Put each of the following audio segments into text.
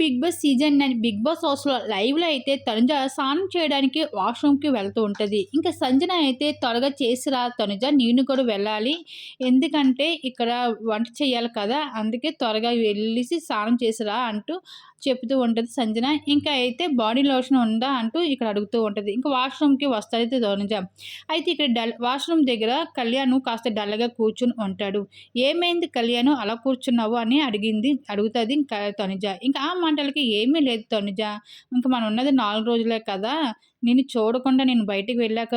Bigg Boss season nine Bigg Boss హౌస్లో లైవ్లో అయితే తనుజ స్నానం చేయడానికి వాష్రూమ్కి వెళ్తూ ఉంటుంది. ఇంకా సంజన అయితే త్వరగా చేసిరా తనుజ నేను కూడా వెళ్ళాలి. ఎందుకంటే ఇక్కడ వంట చేయాలి కదా అందుకే త్వరగా వెళ్ళేసి స్నానం చేసిరా అంటూ చెప్తూ ఉంటుంది సంజన. ఇంకా అయితే బాడీ లోషన్ ఉందా అంటూ ఇక్కడ అడుగుతూ ఉంటుంది. ఇంకా వాష్రూమ్కి వస్తుంది తనుజ. అయితే ఇక్కడ డల్ వాష్రూమ్ దగ్గర కళ్యాణ్ కాస్త డల్గా కూర్చుని ఉంటాడు. ఏమైంది కళ్యాణ్ అలా కూర్చున్నావు అని అడిగింది అడుగుతుంది ఇంకా తనుజ. ఇంకా ఆ మాటలకి ఏమీ లేదు తనుజ. ఇంకా మనం ఉన్నది నాలుగు రోజులే కదా. నిన్ను చూడకుండా నేను బయటికి వెళ్ళాక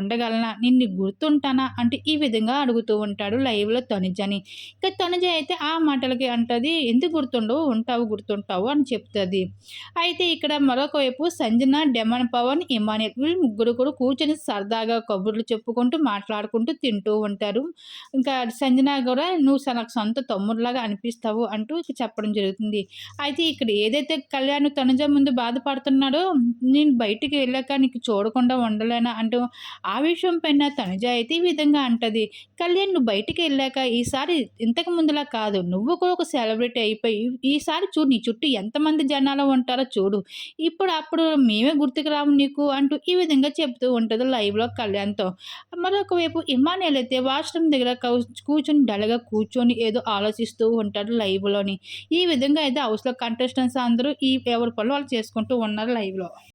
ఉండగలనా? నిన్ను గుర్తుంటానా? అంటే ఈ విధంగా అడుగుతూ ఉంటాడు లైవ్లో తనుజని. ఇంకా తనుజ అయితే ఆ మాటలకి అంటది ఎందుకు గుర్తుండవు? ఉంటావు గుర్తుంటావు అని చెప్తుంది. అయితే ఇక్కడ మరొక వైపు సంజన డెమన్ పవన్ ఇమానియల్ వీళ్ళు ముగ్గురు కూడా కూర్చొని సరదాగా కబుర్లు చెప్పుకుంటూ మాట్లాడుకుంటూ తింటూ ఉంటారు. ఇంకా సంజన కూడా నువ్వు నాకు సొంత తమ్ముడులాగా అనిపిస్తావు అంటూ చెప్పడం జరుగుతుంది. అయితే ఇక్కడ ఏదైతే కళ్యాణ్ తనుజ ముందు బాధపడుతున్నాడో నేను బయట బయటికి వెళ్ళాక నీకు చూడకుండా ఉండలేనా? అంటూ ఆ విషయం పైన తనుజ అయితే ఈ విధంగా అంటది. కళ్యాణ్ నువ్వు బయటికి వెళ్ళాక ఈసారి ఇంతకు ముందులా కాదు. నువ్వు కూడా ఒక సెలబ్రిటీ అయిపోయి ఈసారి చూడు నీ చుట్టూ ఎంతమంది జనాలు ఉంటారో చూడు. ఇప్పుడు అప్పుడు మేమే గుర్తుకు రాము నీకు అంటూ ఈ విధంగా చెప్తూ ఉంటుంది లైవ్లో కళ్యాణ్తో. మరొకవైపు వైపు అయితే వాష్రూమ్ దగ్గర కూర్చొని డల్గా కూర్చొని ఏదో ఆలోచిస్తూ ఉంటాడు లైవ్లోని. ఈ విధంగా అయితే హౌస్లో కంటెస్టెంట్స్ అందరూ ఈ ఎవరి పనులు వాళ్ళు చేసుకుంటూ ఉన్నారు లైవ్లో.